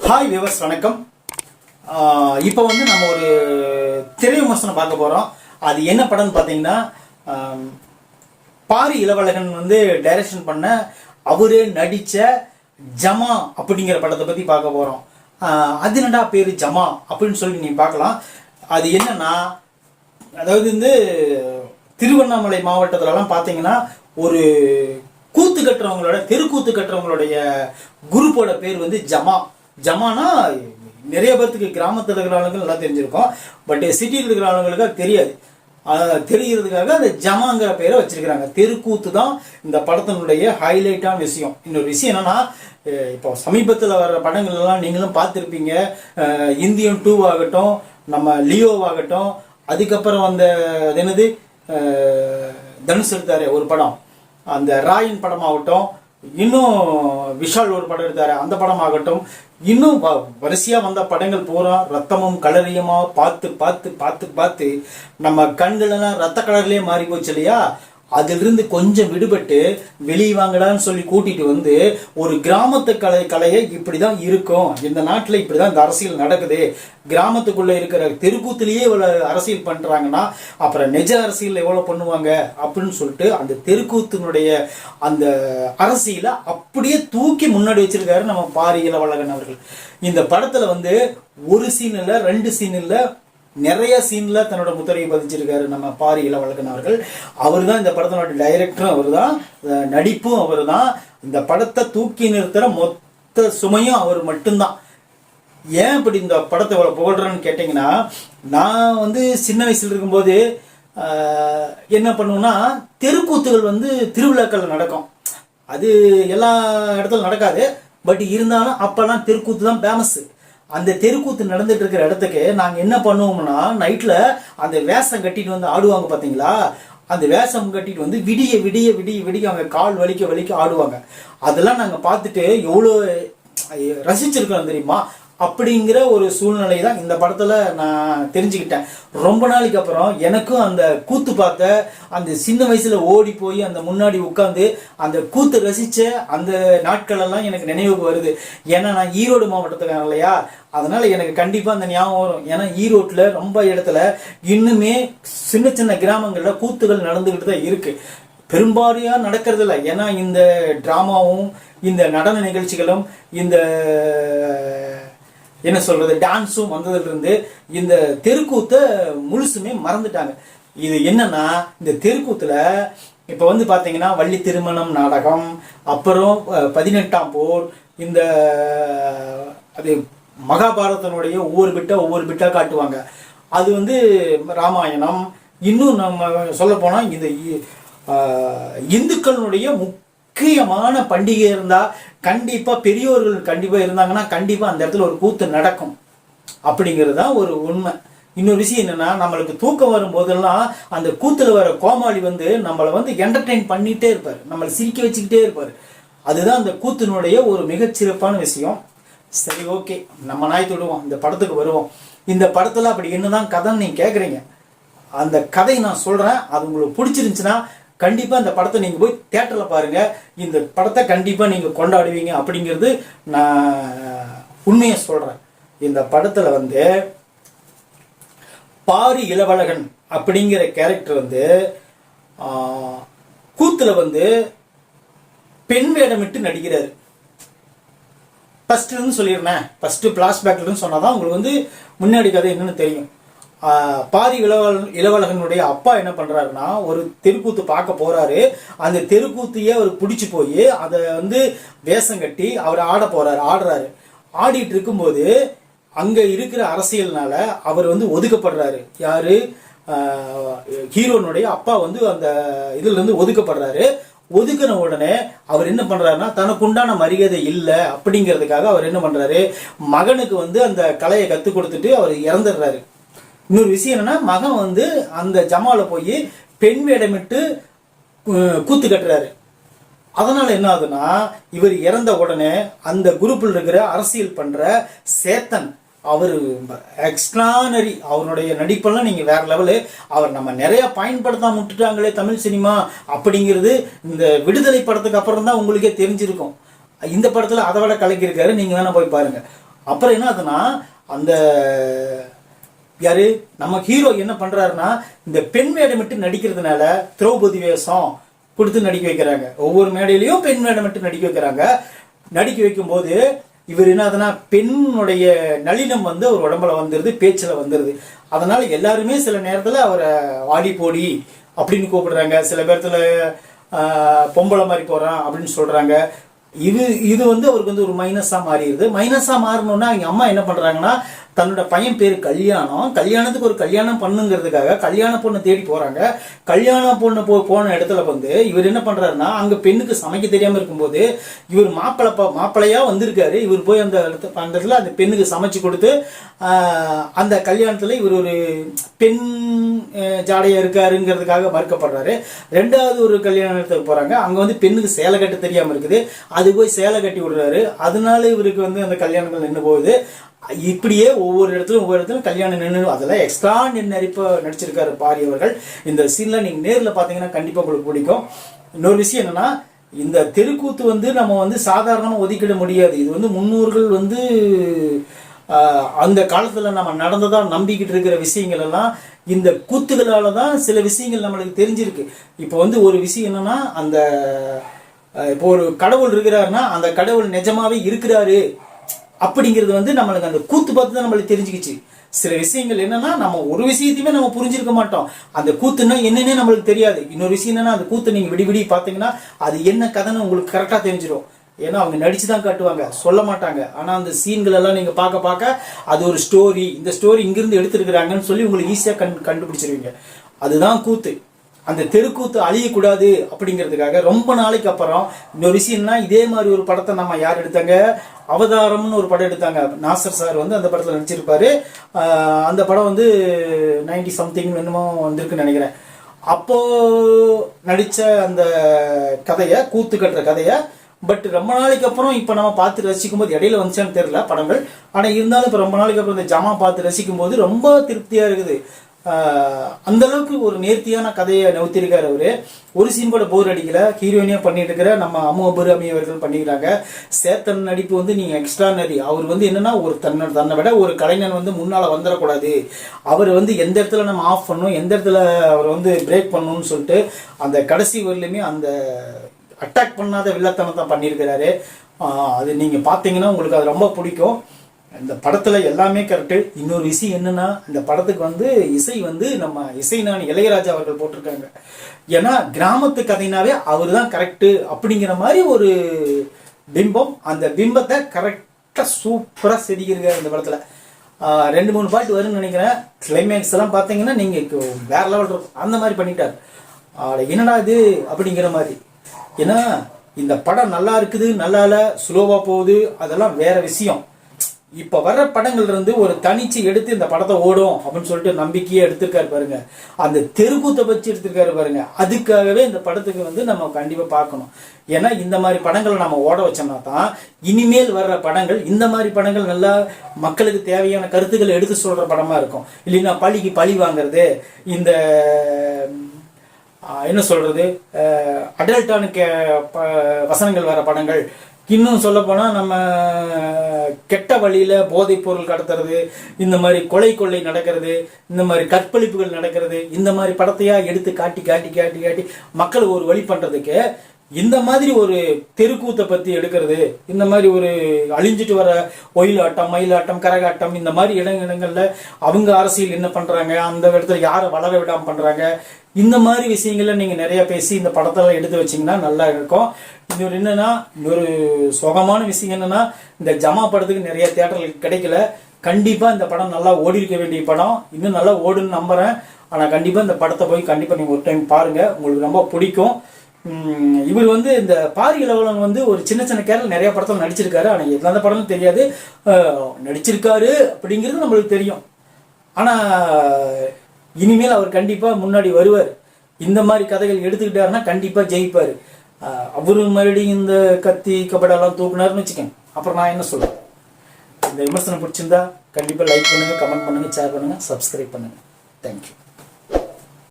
Hi viewers வணக்கம். இப்போ வந்து நம்ம ஒரு திரை விமர்சனம் பார்க்க போகிறோம் அது என்ன படம்னு பார்த்தீங்கன்னா பாரி இளவழகன் வந்து டைரக்ஷன் பண்ண அவரே நடித்த ஜமா அப்படிங்கிற படத்தை பற்றி பார்க்க போகிறோம் அது என்னடா பேர் ஜமா அப்படின்னு சொல்லி நீங்கள் பார்க்கலாம். அது என்னன்னா அதாவது வந்து திருவண்ணாமலை மாவட்டத்துலலாம் பார்த்தீங்கன்னா ஒரு கூத்து கட்டுறவங்களோட தெருக்கூத்து கட்டுறவங்களுடைய குரூப்போட பேர் வந்து ஜமா. ஜமானா நிறைய பேர்த்துக்கு கிராமத்தில் இருக்கிற ஆளுங்களுக்கு நல்லா தெரிஞ்சிருக்கும். பட் சிட்டியில் இருக்கிற ஆளுங்களுக்கு தெரியாது. தெரிகிறதுக்காக அந்த ஜமாங்கிற பேரை வச்சிருக்கிறாங்க. தெருக்கூத்து தான் இந்த படத்தினுடைய ஹைலைட்டான விஷயம். இன்னொரு விஷயம் என்னன்னா இப்போ சமீபத்தில் வர்ற படங்கள் எல்லாம் நீங்களும் பார்த்துருப்பீங்க. இந்தியன் டூ ஆகட்டும் நம்ம லியோவாகட்டும் அதுக்கப்புறம் வந்த அது என்னது? தனுஷ் எடுத்தாரு ஒரு படம். அந்த ராயன் படமாகட்டும் இன்னும் விஷால் ஒரு படம் எடுத்தாரு. அந்த படமாகட்டும். இன்னும் வ- வரிசையா வந்த படங்கள் பூரா ரத்தமும் கலரியுமா பார்த்து பார்த்து பார்த்து பார்த்து நம்ம கண்களெல்லாம் ரத்த கலர்லயே மாறி போச்சு இல்லையா? அதிலிருந்து கொஞ்சம் விடுபட்டு வெளியே வாங்கடான்னு சொல்லி கூட்டிட்டு வந்து ஒரு கிராமத்து கலை கலையை இப்படிதான் இருக்கும். இந்த நாட்டில் இப்படிதான் இந்த அரசியல் நடக்குது. கிராமத்துக்குள்ள இருக்கிற தெருக்கூத்துலேயே இவ்வளவு அரசியல் பண்றாங்கன்னா அப்புறம் நிஜ அரசியல் எவ்வளவு பண்ணுவாங்க அப்படின்னு சொல்லிட்டு அந்த தெருக்கூத்தினுடைய அந்த அரசியலை அப்படியே தூக்கி முன்னாடி வச்சிருக்காரு நம்ம பாரி இளவழகன் அவர்கள். இந்த படத்துல வந்து ஒரு சீன் இல்லை ரெண்டு சீன் இல்லை நிறைய சீனில் தன்னோட முத்திரையை பதிச்சிருக்காரு நம்ம பாரி இளவழகன் அவர்கள். அவர் தான் இந்த படத்தினோட டைரக்டரும் அவர் தான் நடிப்பும் அவர் தான் இந்த படத்தை தூக்கி நிறுத்துகிற மொத்த சுமையும் அவர் மட்டும்தான். ஏன் இப்படி இந்த படத்தை இவ்வளோ புகழ்றேன்னு கேட்டிங்கன்னா நான் வந்து சின்ன வயசில் இருக்கும்போது என்ன பண்ணுவோன்னா தெருக்கூத்துகள் வந்து திருவிழாக்கள் நடக்கும். அது எல்லா இடத்துல நடக்காது. பட் இருந்தாலும் அப்போல்லாம் தெருக்கூத்து தான் ஃபேமஸ் அந்த தெருக்கூத்து நடந்துட்டு இருக்கிற இடத்துக்கு நாங்கள் என்ன பண்ணுவோம்னா நைட்டில் அந்த வேஷம் கட்டிட்டு வந்து ஆடுவாங்க பார்த்தீங்களா அந்த வேஷம் கட்டிட்டு வந்து விடிய விடிய விடிய விடிய அவங்க கால் வலிக்க வலிக்க ஆடுவாங்க. அதெல்லாம் நாங்கள் பார்த்துட்டு எவ்வளோ ரசிச்சிருக்கோம் தெரியுமா? அப்படிங்கிற ஒரு சூழ்நிலை தான் இந்த படத்தில் நான் தெரிஞ்சுக்கிட்டேன். ரொம்ப நாளைக்கு அப்புறம் எனக்கும் அந்த கூத்து பார்த்த அந்த சின்ன வயசில் ஓடி போய் அந்த முன்னாடி உட்காந்து அந்த கூத்து ரசித்த அந்த நாட்களெல்லாம் எனக்கு நினைவுக்கு வருது. ஏன்னா நான் ஈரோடு மாவட்டத்துக்கான இல்லையா? அதனால் எனக்கு கண்டிப்பாக அந்த ஞாபகம் வரும். ஏன்னா ஈரோட்டில் ரொம்ப இடத்துல இன்னுமே சின்ன சின்ன கிராமங்களில் கூத்துகள் நடந்துக்கிட்டு தான் இருக்குது பெரும்பாலையாக நடக்கிறது இல்லை ஏன்னா இந்த ட்ராமாவும் இந்த நடன நிகழ்ச்சிகளும் இந்த என்ன சொல்றது டான்ஸும் வந்ததுல இருந்து இந்த தெருக்கூத்தை முழுசுமே மறந்துட்டாங்க. இது என்னன்னா இந்த தெருக்கூத்துல இப்ப வந்து பாத்தீங்கன்னா வள்ளி திருமணம் நாடகம் அப்புறம் பதினெட்டாம் போர் இந்த அது மகாபாரதனுடைய ஒவ்வொரு பிட்டா ஒவ்வொரு பிட்டா காட்டுவாங்க. அது வந்து ராமாயணம் இன்னும் நம்ம சொல்ல போனா இந்த இ- முக் முக்கியமான பண்டிகை இருந்தால் கண்டிப்பாக பெரியோர்கள் கண்டிப்பாக இருந்தாங்கன்னா கண்டிப்பாக அந்த இடத்துல ஒரு கூத்து நடக்கும். அப்படிங்கிறது தான் ஒரு உண்மை. இன்னொரு விஷயம் என்னென்னா நம்மளுக்கு தூக்கம் வரும் போதெல்லாம் அந்த கூத்தில் வர கோமாளி வந்து நம்மளை வந்து என்டர்டெயின் பண்ணிகிட்டே இருப்பார். நம்மளை சிரிக்க வச்சுக்கிட்டே இருப்பார். அதுதான் அந்த கூத்தினுடைய ஒரு மிகச்சிறப்பான விஷயம். சரி ஓகே. நம்ம நாய் தொடுவோம். இந்த படத்துக்கு வருவோம். இந்த படத்தில் அப்படி என்னதான் கதைன்னு நீங்கள் கேட்குறீங்க அந்த கதை நான் சொல்கிறேன் அது உங்களுக்கு பிடிச்சிருந்துச்சுன்னா கண்டிப்பாக இந்த படத்தை நீங்கள் போய் தேட்டரில் பாருங்கள் இந்த படத்தை கண்டிப்பாக நீங்கள் கொண்டாடுவீங்க அப்படிங்கிறது நான் உண்மையை சொல்கிறேன் இந்த படத்தில் வந்து பாரி இளவழகன் அப்படிங்கிற கேரக்டர் வந்து கூத்தில் வந்து பெண் வேடமிட்டு நடிக்கிறார். ஃபஸ்ட்டுன்னு சொல்லிடுறேன் பிளாஸ்பேக்லன்னு சொன்னால் தான் உங்களுக்கு வந்து முன்னாடி கதை என்னன்னு தெரியும். பாரி இளவல் இளவலகனுடைய அப்பா என்ன பண்ணுறாருன்னா ஒரு தெருக்கூத்து பார்க்க போகிறாரு அந்த தெருக்கூத்தையே அவர் பிடிச்சி போய் அதை வந்து வேஷம் கட்டி அவர் ஆட போகிறாரு ஆடுறாரு. ஆடிட்டு இருக்கும்போது அங்கே இருக்கிற அரசியல்னால அவர் வந்து ஒதுக்கப்படுறாரு. யார்? ஹீரோனுடைய அப்பா வந்து அந்த இதுலேருந்து ஒதுக்கப்படுறாரு. ஒதுக்கின உடனே அவர் என்ன பண்றாருன்னா தனக்கு உண்டான மரியாதை இல்லை அப்படிங்கிறதுக்காக அவர் என்ன பண்றாரு? மகனுக்கு வந்து அந்த கலையை கற்றுக் கொடுத்துட்டு அவர் இறந்துடுறாரு. இன்னொரு விஷயம் என்னன்னா மகன் வந்து அந்த ஜமால போய் பெண் வேடமிட்டு கூத்து கட்டுறாரு. அதனால என்ன ஆகுதுன்னா இவர் இறந்த உடனே அந்த குரூப்பில் இருக்கிற அரசியல் பண்ற சேத்தன் அவர் எக்ஸ்ட்ரானரி அவருடைய நடிப்பெல்லாம் நீங்கள் வேற லெவலு அவர் நம்ம நிறைய பயன்படுத்தாம விட்டுட்டாங்களே தமிழ் சினிமா அப்படிங்கிறது இந்த விடுதலை படத்துக்கு அப்புறம் தான் உங்களுக்கே தெரிஞ்சிருக்கும். இந்த படத்தில் அதை விட கலக்கியிருக்காரு நீங்கள் வேணால் போய் பாருங்கள் அப்புறம் என்ன ஆகுதுன்னா அந்த யாரு? நம்ம ஹீரோ என்ன பண்றாருன்னா இந்த பெண் மேடை மட்டும் நடிக்கிறதுனால திரௌபதி வேஷம் கொடுத்து நடிக்க வைக்கிறாங்க. ஒவ்வொரு மேடையிலையும் பெண் மேடை மட்டும் நடிக்க வைக்கிறாங்க. நடிக்க வைக்கும்போது இவர் என்னதுன்னா பெண்ணுடைய நளினம் வந்து அவர் உடம்புல வந்துருது பேச்சில் வந்துருது. அதனால எல்லாருமே சில நேரத்தில் அவரை வாடி போடி அப்படின்னு கூப்பிடுறாங்க. சில பேர்த்துல பொம்பளை மாதிரி போகிறான் அப்படின்னு சொல்கிறாங்க இது இது வந்து அவருக்கு வந்து ஒரு மைனஸாக மாறிடுது. மைனஸாக மாறணும்னா அவங்க அம்மா என்ன பண்ணுறாங்கன்னா தன்னோட பையன் பேர் கல்யாணம். கல்யாணத்துக்கு ஒரு கல்யாணம் பண்ணுங்கிறதுக்காக கல்யாண பொண்ணை தேடி போறாங்க. கல்யாண பொண்ணு போ போன இடத்துல வந்து இவர் என்ன பண்றாருன்னா அங்க பெண்ணுக்கு சமைக்க தெரியாம இருக்கும்போது இவர் மாப்பிள்ளை மாப்பிளையா வந்திருக்காரு. இவர் போய் அந்த இடத்து- அந்த இடத்துல அந்த பெண்ணுக்கு சமைச்சு கொடுத்து அந்த கல்யாணத்துல இவர் ஒரு பெண் ஜாடையா இருக்காருங்கிறதுக்காக மறுக்கப்படுறாரு. ரெண்டாவது ஒரு கல்யாணத்துக்கு போறாங்க. அங்க வந்து பெண்ணுக்கு சேலை கட்ட தெரியாம இருக்குது. அது போய் சேலை கட்டி விடுறாரு. அதனால இவருக்கு வந்து அந்த கல்யாணங்கள் நின்று போகுது. இப்படியே ஒவ்வொரு இடத்துலையும் ஒவ்வொரு இடத்துலையும் கல்யாணம் நின்று அதெல்லாம் எக்ஸ்ட்ரா நடிப்ப நடிச்சிருக்காரு பாரி அவர்கள். இந்த சீனில் நீங்கள் நேரில் பார்த்தீங்கன்னா கண்டிப்பாக உங்களுக்கு பிடிக்கும். இன்னொரு விஷயம் என்னென்னா இந்த தெருக்கூத்து வந்து நம்ம வந்து சாதாரணமாக ஒதுக்கிட முடியாது. இது வந்து முன்னோர்கள் வந்து அந்த காலத்தில் நம்ம நடந்ததாக நம்பிக்கிட்டு இருக்கிற விஷயங்கள் எல்லாம் இந்த கூத்துகளால் தான் சில விஷயங்கள் நம்மளுக்கு தெரிஞ்சிருக்கு. இப்போ வந்து ஒரு விஷயம் என்னென்னா அந்த இப்போ ஒரு கடவுள் இருக்கிறாருன்னா அந்த கடவுள் நிஜமாவே இருக்கிறாரு. அப்படிங்கிறது வந்து நம்மளுக்கு அந்த கூத்து பார்த்து தான் நம்மளுக்கு தெரிஞ்சுக்கிச்சு. சில விஷயங்கள் என்னன்னா நம்ம ஒரு விஷயத்தையுமே நம்ம புரிஞ்சிருக்க மாட்டோம். அந்த கூத்துன்னா என்னன்னே நம்மளுக்கு தெரியாது. இன்னொரு விஷயம் என்னன்னா அந்த கூத்து நீங்க விடி விடி பார்த்தீங்கன்னா அது என்ன கதைன்னு உங்களுக்கு கரெக்டாக தெரிஞ்சிடும் ஏன்னா அவங்க நடிச்சு தான் காட்டுவாங்க. சொல்ல மாட்டாங்க. ஆனால் அந்த சீன்கள் எல்லாம் நீங்கள் பார்க்க பார்க்க அது ஒரு ஸ்டோரி இந்த ஸ்டோரி இங்கிருந்து எடுத்துருக்குறாங்கன்னு சொல்லி உங்களுக்கு ஈஸியாக கண் கண்டுபிடிச்சிருவீங்க. அதுதான் கூத்து. அந்த தெருக்கூத்து அழியக்கூடாது அப்படிங்கிறதுக்காக ரொம்ப நாளைக்கு அப்புறம் இன்னொரு விஷயம்னா இதே மாதிரி ஒரு படத்தை நம்ம யார் எடுத்தாங்க? அவதாரம்னு ஒரு படம் எடுத்தாங்க. நாசர் சார் வந்து அந்த படத்தில் நடிச்சிருப்பாரு. அந்த படம் வந்து நைன்டி சம்திங் என்னமோ வந்திருக்குன்னு நினைக்கிறேன். அப்போ நடித்த அந்த கதையை கூத்து கட்டுற கதையை பட் ரொம்ப நாளைக்கு அப்புறம் இப்போ நம்ம பார்த்து ரசிக்கும் போது இடையில வந்துச்சான்னு தெரியல படங்கள். ஆனால் இருந்தாலும் இப்போ ரொம்ப நாளைக்கு அப்புறம் இந்த ஜமா பார்த்து ரசிக்கும் போது ரொம்ப திருப்தியாக இருக்குது. அந்த அளவுக்கு ஒரு நேர்த்தியான கதையை நவுத்திருக்காரு அவரு. ஒரு சீன் கூட போர் அடிக்கல. ஹீரோயினியா பண்ணிட்டு இருக்கிற நம்ம அம்மு அபுராமி அவர்கள் பண்ணிக்கிறாங்க. சேத்தன் நடிப்பு வந்து நீங்க எக்ஸ்ட்ரானரி அவர் வந்து என்னன்னா ஒரு தன்னை தன்னை விட ஒரு கலைஞன் வந்து முன்னால வந்துடக்கூடாது அவர் வந்து எந்த இடத்துல நம்ம ஆஃப் பண்ணணும் எந்த இடத்துல அவர் வந்து பிரேக் பண்ணணும்னு சொல்லிட்டு அந்த கடைசி வரலையுமே அந்த அட்டாக் பண்ணாத வில்லத்தனத்தை பண்ணியிருக்கிறாரு. அது நீங்க பாத்தீங்கன்னா உங்களுக்கு அது ரொம்ப பிடிக்கும். இந்த படத்துல எல்லாமே கரெக்டு இன்னொரு விஷயம் என்னன்னா இந்த படத்துக்கு வந்து இசை வந்து நம்ம இசைஞானி இளையராஜா அவர்கள் போட்டிருக்காங்க. ஏன்னா கிராமத்து கதைனாவே அவர் தான் கரெக்டு அப்படிங்கிற மாதிரி ஒரு பிம்பம். அந்த பிம்பத்தை கரெக்டாக சூப்பராக செதுக்கியிருக்காரு இந்த படத்துல. ரெண்டு மூணு பாட்டு வரும்னு நினைக்கிறேன். கிளைமேக்ஸ் எல்லாம் பார்த்தீங்கன்னா நீங்க வேற லெவல் இருக்கும். அந்த மாதிரி பண்ணிட்டார். என்னடா இது அப்படிங்கிற மாதிரி. ஏன்னா இந்த படம் நல்லா இருக்குது நல்லா இல்லை ஸ்லோவாக போகுது அதெல்லாம் வேற விஷயம். இப்ப வர்ற படங்கள்லேருந்து ஒரு தனிச்சு எடுத்து இந்த படத்தை ஓடும் அப்படின்னு சொல்லிட்டு நம்பிக்கையே எடுத்திருக்காரு பாருங்க. அந்த தெருக்கூத்தை வச்சு எடுத்திருக்காரு பாருங்க. அதுக்காகவே இந்த படத்துக்கு வந்து நம்ம கண்டிப்பா பார்க்கணும். ஏன்னா இந்த மாதிரி படங்களை நம்ம ஓட வச்சோம்னா தான் இனிமேல் வர்ற படங்கள் இந்த மாதிரி படங்கள் நல்லா மக்களுக்கு தேவையான கருத்துக்களை எடுத்து சொல்ற படமா இருக்கும். இல்லைன்னா பழிக்கு பழி வாங்குறது இந்த என்ன சொல்றது அடல்ட்டான கே ப- வசனங்கள் வர படங்கள் இன்னும் சொல்ல நம்ம கெட்ட வழியில் போதைப் பொருள் கடத்துறது இந்த மாதிரி கொலை கொள்ளை நடக்கிறது இந்த மாதிரி கற்பழிப்புகள் நடக்கிறது இந்த மாதிரி படத்தையாக எடுத்து காட்டி காட்டி காட்டி காட்டி மக்கள் ஒரு வழி பண்ணுறதுக்கு இந்த மாதிரி ஒரு தெருக்கூத்தை பற்றி எடுக்கிறது இந்த மாதிரி ஒரு அழிஞ்சிட்டு வர ஒயிலாட்டம் மயிலாட்டம் கரகாட்டம் இந்த மாதிரி இடங்க இடங்களில் அவங்க அரசியல் என்ன பண்ணுறாங்க அந்த இடத்துல யாரை வளர விடாமல் பண்ணுறாங்க இந்த மாதிரி விஷயங்கள்ல நீங்கள் நிறையா பேசி இந்த படத்தெல்லாம் எடுத்து வச்சீங்கன்னா நல்லா இருக்கும். இன்னொரு என்னென்னா இன்னொரு சுகமான விஷயம் என்னென்னா இந்த ஜமா படத்துக்கு நிறைய தேட்டர்கள் கிடைக்கல. கண்டிப்பாக இந்த படம் நல்லா ஓடி இருக்க வேண்டிய படம். இன்னும் நல்லா ஓடுன்னு நம்புறேன். ஆனால் கண்டிப்பாக இந்த படத்தை போய் கண்டிப்பாக நீங்கள் ஒரு டைம் பாருங்கள் உங்களுக்கு ரொம்ப பிடிக்கும். இவர் வந்து இந்த பாரி இளவலன் வந்து ஒரு சின்ன சின்ன கேரல் நிறைய படத்தில் நடிச்சிருக்காரு. ஆனால் எந்த படமும் தெரியாது. நடிச்சிருக்காரு அப்படிங்கிறது நம்மளுக்கு தெரியும். ஆனால் இனிமேல் அவர் கண்டிப்பாக முன்னாடி வருவார். இந்த மாதிரி கதைகள் எடுத்துக்கிட்டாருன்னா கண்டிப்பாக ஜெயிப்பார். அவர் அவரு மறுபடியும் இந்த கத்தி கபடெல்லாம் தூக்குனாருன்னு வச்சுக்கோங்க அப்புறம் நான் என்ன சொல்லுவேன் இந்த விமர்சனம் பிடிச்சிருந்தா கண்டிப்பாக லைக் பண்ணுங்கள் கமெண்ட் பண்ணுங்கள் ஷேர் பண்ணுங்கள் சப்ஸ்கிரைப் பண்ணுங்க. தேங்க்யூ